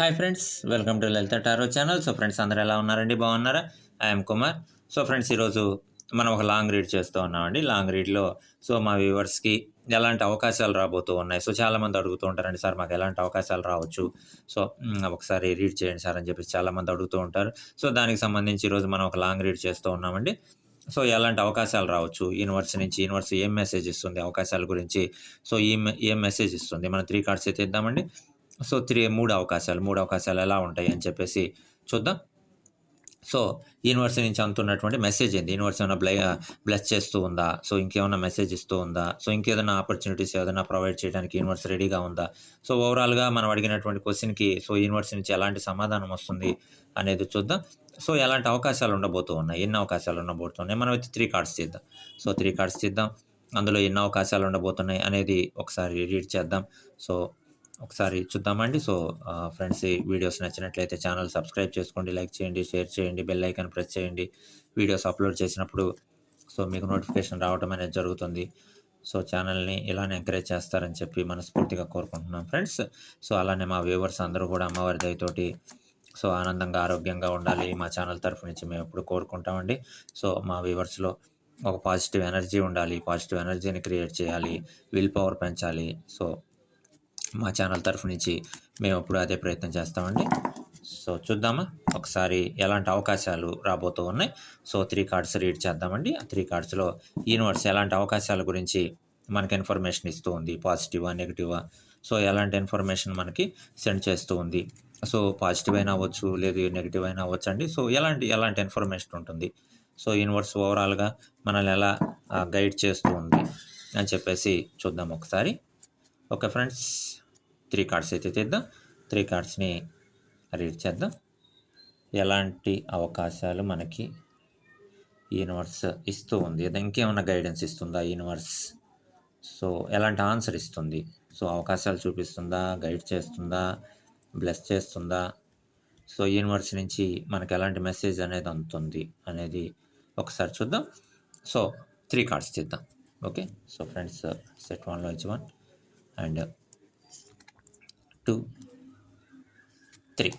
Hi friends welcome to Lalitha tarot channel so friends అందరూ ఎలా ఉన్నారండి? బాగున్నారా? ఐఎమ్ కుమార్ సో ఫ్రెండ్స్ ఈరోజు మనం ఒక లాంగ్ రీడ్ చేస్తూ ఉన్నామండి. లాంగ్ రీడ్లో సో మా వ్యూవర్స్కి ఎలాంటి అవకాశాలు రాబోతూ ఉన్నాయి? సో చాలామంది అడుగుతూ ఉంటారండి సార్ మాకు ఎలాంటి అవకాశాలు రావచ్చు? సో ఒకసారి రీడ్ చేయండి సార్ అని చెప్పేసి చాలామంది అడుగుతూ ఉంటారు. సో దానికి సంబంధించి ఈరోజు మనం ఒక లాంగ్ రీడ్ చేస్తూ ఉన్నామండి. సో ఎలాంటి అవకాశాలు రావచ్చు? యూనివర్స్ నుంచి యూనివర్స్ ఏం మెసేజ్ ఇస్తుంది? అవకాశాల గురించి. సో ఈ మె- ఏం మెసేజ్ ఇస్తుంది. మనం త్రీ కార్డ్స్ అయితే ఇద్దామండి సో త్రీ మూడు అవకాశాలు మూడు అవకాశాలు ఎలా ఉంటాయి అని చెప్పేసి చూద్దాం. సో యూనివర్సిటీ నుంచి అందుతున్నటువంటి మెసేజ్ ఏంది? యూనివర్సిటీ ఏమైనా బ్లై బ్లెస్ చేస్తూ ఉందా? సో ఇంకేమైనా మెసేజ్ ఇస్తూ ఉందా? సో ఇంకేదైనా ఆపర్చునిటీస్ ఏదైనా ప్రొవైడ్ చేయడానికి యూనివర్స్ రెడీగా ఉందా? సో ఓవరాల్గా మనం అడిగినటువంటి క్వశ్చన్కి సో యూనివర్సిటీ నుంచి ఎలాంటి సమాధానం వస్తుంది అనేది చూద్దాం. సో ఎలాంటి అవకాశాలు ఉండబోతూ ఉన్నాయి? ఎన్ని అవకాశాలు ఉండబోతున్నాయి? మనం అయితే త్రీ కార్డ్స్ తీద్దాం. సో త్రీ కార్డ్స్ తీద్దాం. అందులో ఎన్ని అవకాశాలు ఉండబోతున్నాయి అనేది ఒకసారి రీడ్ చేద్దాం. సో ఒకసారి చూద్దామండి. సో ఫ్రెండ్స్ ఈ వీడియోస్ నచ్చినట్లయితే ఛానల్ సబ్స్క్రైబ్ చేసుకోండి లైక్ చేయండి షేర్ చేయండి బెల్ ఐకాన్ ప్రెస్ చేయండి. వీడియోస్ అప్లోడ్ చేసినప్పుడు సో మీకు నోటిఫికేషన్ రావడం అనేది జరుగుతుంది. సో ఛానల్ని ఇలానే ఎంకరేజ్ చేస్తారని చెప్పి మనస్ఫూర్తిగా కోరుకుంటున్నాం ఫ్రెండ్స్. సో అలానే మా వ్యూవర్స్ అందరూ కూడా అమ్మవారి దయతోటి సో ఆనందంగా ఆరోగ్యంగా ఉండాలి. మా ఛానల్ తరఫు నుంచి మేము ఎప్పుడు కోరుకుంటామండి. సో మా వ్యూవర్స్లో ఒక పాజిటివ్ ఎనర్జీ ఉండాలి. పాజిటివ్ ఎనర్జీని క్రియేట్ చేయాలి. విల్ పవర్ పెంచాలి. సో మా ఛానల్ తరఫు నుంచి మేము ఇప్పుడు అదే ప్రయత్నం చేస్తామండి. సో చూద్దామా? ఒకసారి ఎలాంటి అవకాశాలు రాబోతూ ఉన్నాయి? సో త్రీ కార్డ్స్ రీడ్ చేద్దామండి. ఆ త్రీ కార్డ్స్లో యూనివర్స్ ఎలాంటి అవకాశాల గురించి మనకి ఇన్ఫర్మేషన్ ఇస్తూ ఉంది? పాజిటివా నెగిటివా సో ఎలాంటి ఇన్ఫర్మేషన్ మనకి సెండ్ చేస్తూ ఉంది? సో పాజిటివ్ అయినా అవ్వచ్చు లేదు నెగిటివ్ అయినా అవ్వచ్చు అండి. సో ఎలాంటి ఎలాంటి ఇన్ఫర్మేషన్ ఉంటుంది? సో యూనివర్స్ ఓవరాల్గా మనల్ని ఎలా గైడ్ చేస్తూ ఉంది? అని చెప్పేసి చూద్దాం ఒకసారి. ఓకే ఫ్రెండ్స్ త్రీ కార్డ్స్ అయితే తీద్దాం. త్రీ కార్డ్స్ని రీడ్ చేద్దాం. ఎలాంటి అవకాశాలు మనకి యూనివర్స్ ఇస్తూ ఉంది? ఇంకేమైనా గైడెన్స్ ఇస్తుందా యూనివర్స్? సో ఎలాంటి ఆన్సర్ ఇస్తుంది? సో అవకాశాలు చూపిస్తుందా? గైడ్ చేస్తుందా? బ్లెస్ చేస్తుందా? సో యూనివర్స్ నుంచి మనకి ఎలాంటి మెసేజ్ అనేది అందుతుంది అనేది ఒకసారి చూద్దాం. సో త్రీ కార్డ్స్ తీద్దాం. ఓకే? సో ఫ్రెండ్స్ సెట్ వన్లో వచ్చి one. And two three.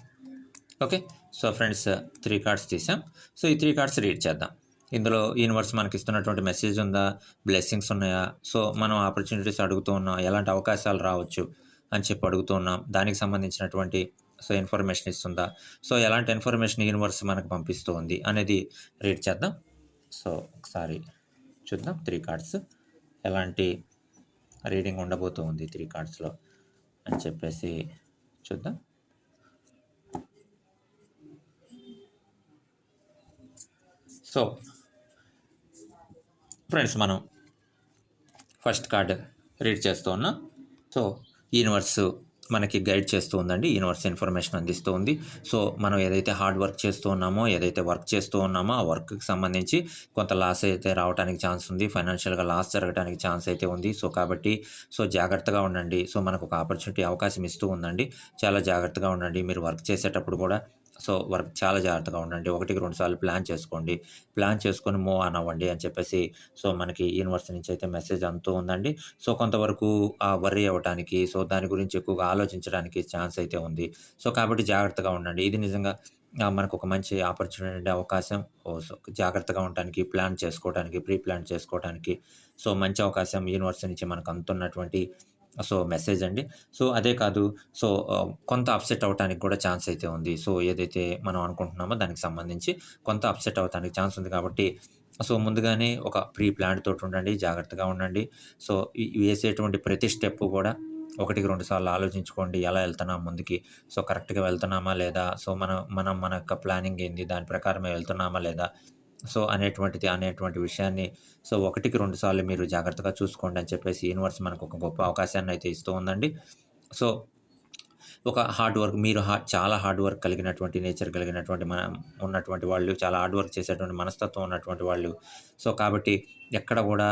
Okay? So friends three cards తీసాం. సో ఈ త్రీ కార్డ్స్ రీడ్ చేద్దాం. ఇందులో యూనివర్స్ మనకి ఇస్తున్నటువంటి మెసేజ్ ఉందా? బ్లెస్సింగ్స్ ఉన్నాయా? సో మనం ఆపర్చునిటీస్ అడుగుతూ ఉన్నాం. ఎలాంటి అవకాశాలు రావచ్చు అని చెప్పి అడుగుతూ ఉన్నాం. దానికి సంబంధించినటువంటి సో ఇన్ఫర్మేషన్ ఇస్తుందా? సో ఎలాంటి ఇన్ఫర్మేషన్ యూనివర్స్ మనకు పంపిస్తూ ఉంది అనేది రీడ్ చేద్దాం. సో ఒకసారి చూద్దాం. Three cards. ఎలాంటి రీడింగ్ ఉండబోతూ ఉంది త్రీ కార్డ్స్లో అని చెప్పేసి చూద్దాం. సో ఫ్రెండ్స్ మనం ఫస్ట్ కార్డ్ రీడ్ చేస్తూ ఉన్నాం. సో యూనివర్స్ మనకి గైడ్ చేస్తూ ఉందండి యూనివర్స్ ఇన్ఫర్మేషన్ అందిస్తూ ఉంది. సో మనం ఏదైతే హార్డ్ వర్క్ చేస్తూ ఉన్నామో ఏదైతే వర్క్ చేస్తూ ఉన్నామో ఆ వర్క్కి సంబంధించి కొంత లాస్ అయితే రావడానికి ఛాన్స్ ఉంది. ఫైనాన్షియల్గా లాస్ జరగడానికి ఛాన్స్ అయితే ఉంది. సో కాబట్టి సో జాగ్రత్తగా ఉండండి. సో మనకు ఒక ఆపర్చునిటీ అవకాశం ఇస్తూ ఉందండి. చాలా జాగ్రత్తగా ఉండండి. మీరు వర్క్ చేసేటప్పుడు కూడా సో వర్క్ చాలా జాగ్రత్తగా ఉండండి. ఒకటికి రెండు సార్లు ప్లాన్ చేసుకోండి. ప్లాన్ చేసుకొని మూవ్ ఆన్ అవ్వండి అని చెప్పేసి సో మనకి యూనివర్స్ నుంచి అయితే మెసేజ్ అంతూ ఉందండి. సో కొంతవరకు ఆ వర్రీ అవ్వడానికి సో దాని గురించి ఎక్కువగా ఆలోచించడానికి ఛాన్స్ అయితే ఉంది. సో కాబట్టి జాగ్రత్తగా ఉండండి. ఇది నిజంగా మనకు ఒక మంచి ఆపర్చునిటీ అవకాశం. ఓ, సో జాగ్రత్తగా ఉండటానికి ప్లాన్ చేసుకోవడానికి ప్రీ ప్లాన్ చేసుకోవడానికి సో మంచి అవకాశం యూనివర్స్ నుంచి మనకు అందుతున్నటువంటి సో మెసేజ్ అండి. సో అదే కాదు సో కొంత అప్సెట్ అవడానికి కూడా ఛాన్స్ అయితే ఉంది. సో ఏదైతే మనం అనుకుంటున్నామో దానికి సంబంధించి కొంత అప్సెట్ అవడానికి ఛాన్స్ ఉంది కాబట్టి సో ముందుగానే ఒక ప్రీ ప్లాన్ తోటి ఉండండి జాగ్రత్తగా ఉండండి. సో వేసేటువంటి ప్రతి స్టెప్ కూడా ఒకటికి రెండు సార్లు ఆలోచించుకోండి ఎలా వెళ్తున్నాం ముందుకి. సో కరెక్ట్గా వెళ్తున్నామా లేదా? సో మనం మనం మన యొక్క ప్లానింగ్ ఏంది? దాని ప్రకారమే వెళ్తున్నామా లేదా? సో అనేటువంటిది అనేటువంటి విషయాన్ని సో ఒకటికి రెండు సార్లు మీరు జాగ్రత్తగా చూసుకోండి అని చెప్పేసి యూనివర్స్ మనకు ఒక గొప్ప అవకాశాన్ని అయితే ఇస్తూ ఉందండి. సో ఒక హార్డ్ వర్క్ మీరు హా చాలా హార్డ్ వర్క్ కలిగినటువంటి నేచర్ కలిగినటువంటి మన ఉన్నటువంటి వాళ్ళు చాలా హార్డ్ వర్క్ చేసేటువంటి మనస్తత్వం ఉన్నటువంటి వాళ్ళు. సో కాబట్టి ఎక్కడ కూడా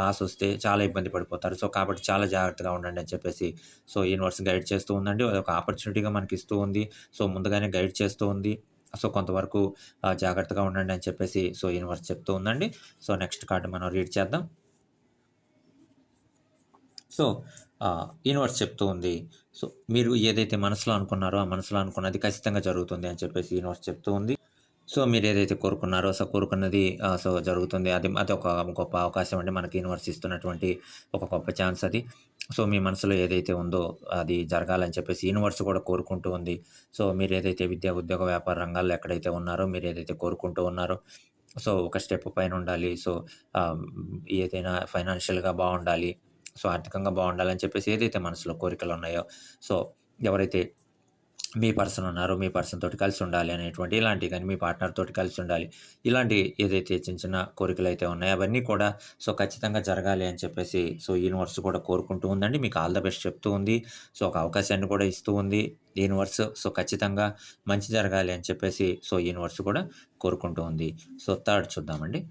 లాస్ వస్తే చాలా ఇబ్బంది పడిపోతారు. సో కాబట్టి చాలా జాగ్రత్తగా ఉండండి అని చెప్పేసి సో యూనివర్స్ గైడ్ చేస్తూ ఉందండి. అది ఒక ఆపర్చునిటీగా మనకి ఇస్తూ ఉంది. సో ముందుగానే గైడ్ చేస్తూ ఉంది. సో కొంతవరకు జాగ్రత్తగా ఉండండి అని చెప్పేసి సో యూనివర్స్ చెప్తూ ఉందండి. సో నెక్స్ట్ కార్డు మనం రీడ్ చేద్దాం. సో యూనివర్స్ చెప్తూ ఉంది. సో మీరు ఏదైతే మనసులో అనుకున్నారో ఆ మనసులో అనుకున్నది ఖచ్చితంగా జరుగుతుంది అని చెప్పేసి యూనివర్స్ చెప్తూ ఉంది. సో మీరు ఏదైతే కోరుకున్నారో సో కోరుకున్నది సో జరుగుతుంది. అది అది ఒక గొప్ప అవకాశం అండి. మనకి యూనివర్స్ ఇస్తున్నటువంటి ఒక గొప్ప ఛాన్స్ అది. సో మీ మనసులో ఏదైతే ఉందో అది జరగాలని చెప్పేసి యూనివర్స్ కూడా కోరుకుంటూ ఉంది. సో మీరు ఏదైతే విద్యా ఉద్యోగ వ్యాపార రంగాల్లో ఎక్కడైతే ఉన్నారో మీరు ఏదైతే కోరుకుంటూ ఉన్నారో సో ఒక స్టెప్ పైన ఉండాలి. సో ఏదైనా ఫైనాన్షియల్గా బాగుండాలి. సో ఆర్థికంగా బాగుండాలని చెప్పేసి ఏదైతే మనసులో కోరికలు ఉన్నాయో సో ఎవరైతే మీ పర్సన్ ఉన్నారో మీ పర్సన్ తోటి కలిసి ఉండాలి అనేటువంటి ఇలాంటి కానీ మీ పార్ట్నర్ తోటి కలిసి ఉండాలి. ఇలాంటి ఏదైతే చిన్న చిన్న కోరికలు అయితే ఉన్నాయో అవన్నీ కూడా సో ఖచ్చితంగా జరగాలి అని చెప్పేసి సో యూనివర్స్ కూడా కోరుకుంటూ ఉందండి. మీకు ఆల్ ద బెస్ట్ చెప్తూ ఉంది. సో ఒక అవకాశాన్ని కూడా ఇస్తూ ఉంది. యూనివర్స్ సో ఖచ్చితంగా మంచి జరగాలి అని చెప్పేసి సో యూనివర్స్ కూడా కోరుకుంటూ ఉంది. సో థర్డ్ చూద్దామండి.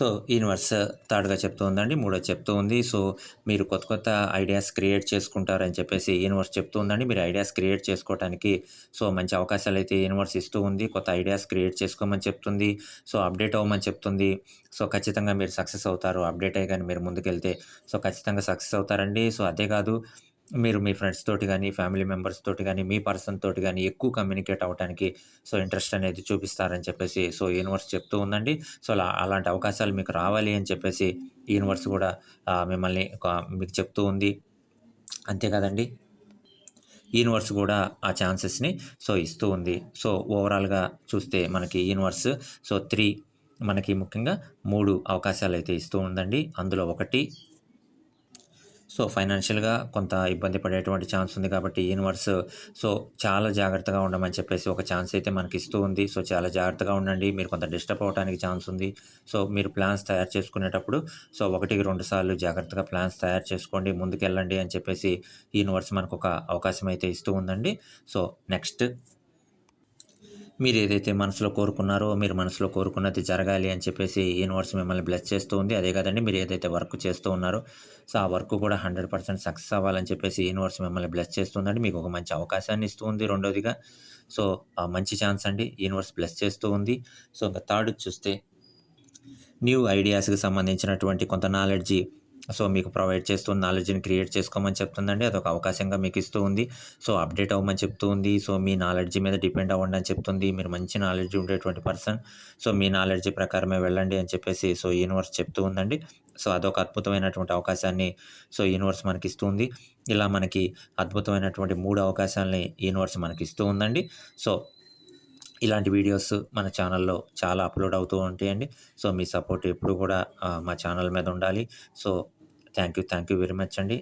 సో యూనివర్స్ థర్డ్గా చెప్తూ ఉందండి మూడో చెప్తూ ఉంది. సో మీరు కొత్త కొత్త ఐడియాస్ క్రియేట్ చేసుకుంటారని చెప్పేసి యూనివర్స్ చెప్తూ ఉందండి. మీరు ఐడియాస్ క్రియేట్ చేసుకోవడానికి సో మంచి అవకాశాలు అయితే యూనివర్స్ ఇస్తూ ఉంది. కొత్త ఐడియాస్ క్రియేట్ చేసుకోమని చెప్తుంది. సో అప్డేట్ అవ్వమని చెప్తుంది. సో ఖచ్చితంగా మీరు సక్సెస్ అవుతారు. అప్డేట్ అయ్యి కానీ మీరు ముందుకెళ్తే సో ఖచ్చితంగా సక్సెస్ అవుతారండి. సో అదే కాదు మీరు మీ ఫ్రెండ్స్ తోటి కానీ ఫ్యామిలీ మెంబర్స్ తోటి కానీ మీ పర్సన్ తోటి కానీ ఎక్కువ కమ్యూనికేట్ అవ్వడానికి సో ఇంట్రెస్ట్ అనేది చూపిస్తారని చెప్పేసి సో యూనివర్స్ చెప్తూ ఉందండి. సో అలా అలాంటి అవకాశాలు మీకు రావాలి అని చెప్పేసి యూనివర్స్ కూడా మిమ్మల్ని మీకు చెప్తూ ఉంది. అంతే కదండి యూనివర్స్ కూడా ఆ ఛాన్సెస్ని సో ఇస్తూ ఉంది. సో ఓవరాల్గా చూస్తే మనకి యూనివర్స్ సో త్రీ మనకి ముఖ్యంగా మూడు అవకాశాలు అయితే ఇస్తూ ఉందండి. అందులో ఒకటి సో ఫైనాన్షియల్గా కొంత ఇబ్బంది పడేటువంటి ఛాన్స్ ఉంది కాబట్టి యూనివర్స్ సో చాలా జాగ్రత్తగా ఉండమని చెప్పేసి ఒక ఛాన్స్ అయితే మనకి ఇస్తూ ఉంది. సో చాలా జాగ్రత్తగా ఉండండి. మీరు కొంత డిస్టర్బ్ అవడానికి ఛాన్స్ ఉంది. సో మీరు ప్లాన్స్ తయారు చేసుకునేటప్పుడు సో ఒకటికి రెండు సార్లు జాగ్రత్తగా ప్లాన్స్ తయారు చేసుకోండి. ముందుకెళ్ళండి అని చెప్పేసి యూనివర్స్ మనకు ఒక అవకాశం అయితే ఇస్తూ ఉందండి. So next. మీరు ఏదైతే మనసులో కోరుకున్నారో మీరు మనసులో కోరుకున్నది జరగాలి అని చెప్పేసి యూనివర్స్ మిమ్మల్ని బ్లెస్ చేస్తూ ఉంది. అదే కదండి మీరు ఏదైతే వర్క్ చేస్తూ ఉన్నారో సో ఆ వర్క్ కూడా హండ్రెడ్ పర్సెంట్ సక్సెస్ అవ్వాలని చెప్పేసి యూనివర్స్ మిమ్మల్ని బ్లెస్ చేస్తుందండి. మీకు ఒక మంచి అవకాశాన్ని ఇస్తూ ఉంది రెండోదిగా. సో ఆ మంచి ఛాన్స్ అండి యూనివర్స్ బ్లెస్ చేస్తూ ఉంది. సో ఇంకా థర్డ్ చూస్తే న్యూ ఐడియాస్కి సంబంధించినటువంటి కొంత నాలెడ్జి సో మీకు ప్రొవైడ్ చేస్తూ నాలెడ్జ్ని క్రియేట్ చేసుకోమని చెప్తుందండి. అదొక అవకాశంగా మీకు ఇస్తూ ఉంది. సో అప్డేట్ అవ్వమని చెప్తూ ఉంది. సో మీ నాలెడ్జ్ మీద డిపెండ్ అవ్వండి అని చెప్తుంది. మీరు మంచి నాలెడ్జ్ ఉండేటువంటి పర్సన్ సో మీ నాలెడ్జ్ ప్రకారమే వెళ్ళండి అని చెప్పేసి సో యూనివర్స్ చెప్తూ ఉందండి. సో అదొక అద్భుతమైనటువంటి అవకాశాన్ని సో యూనివర్స్ మనకి ఇస్తుంది ఇలా మనకి అద్భుతమైనటువంటి మూడు అవకాశాలని యూనివర్స్ మనకి ఇస్తూ ఉందండి. సో ఇలాంటి వీడియోస్ మన ఛానల్లో చాలా అప్లోడ్ అవుతూ ఉంటాయండి. సో మీ సపోర్ట్ ఎప్పుడు కూడా మా ఛానల్ మీద ఉండాలి. So thank you thank you very much అండి.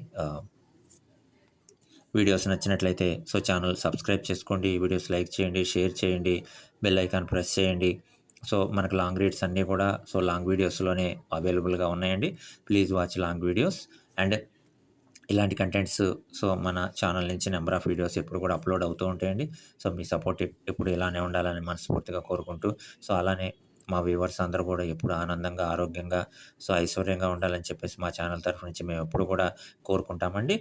వీడియోస్ నచ్చినట్లయితే సో ఛానల్ సబ్స్క్రైబ్ చేసుకోండి వీడియోస్ లైక్ చేయండి షేర్ చేయండి బెల్ ఐకాన్ ప్రెస్ చేయండి. సో మనకు లాంగ్ రీడ్స్ అన్నీ కూడా సో లాంగ్ వీడియోస్లోనే అవైలబుల్గా ఉన్నాయండి. Please watch long videos. And ఇలాంటి కంటెంట్స్ సో మన ఛానల్ నుంచి నెంబర్ ఆఫ్ వీడియోస్ ఎప్పుడు కూడా అప్లోడ్ అవుతూ ఉంటాయండి. సో మీ సపోర్ట్ ఎప్పుడు ఇలానే ఉండాలని మనస్ఫూర్తిగా కోరుకుంటూ సో అలానే మా వ్యూవర్స్ అందరూ కూడా ఎప్పుడు ఆనందంగా ఆరోగ్యంగా సో ఐశ్వర్యంగా ఉండాలని చెప్పేసి మా ఛానల్ తరఫు నుంచి మేము ఎప్పుడు కూడా కోరుకుంటామండి.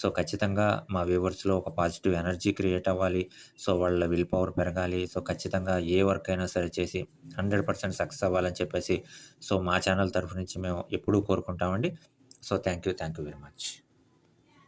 సో ఖచ్చితంగా మా వ్యూవర్స్లో ఒక పాజిటివ్ ఎనర్జీ క్రియేట్ అవ్వాలి. సో వాళ్ళ విల్ పవర్ పెరగాలి. సో ఖచ్చితంగా ఏ వర్క్ అయినా సరే చేసి హండ్రెడ్ పర్సెంట్ సక్సెస్ అవ్వాలని చెప్పేసి సో మా ఛానల్ తరఫు నుంచి మేము ఎప్పుడూ కోరుకుంటామండి. So thank you thank you very much.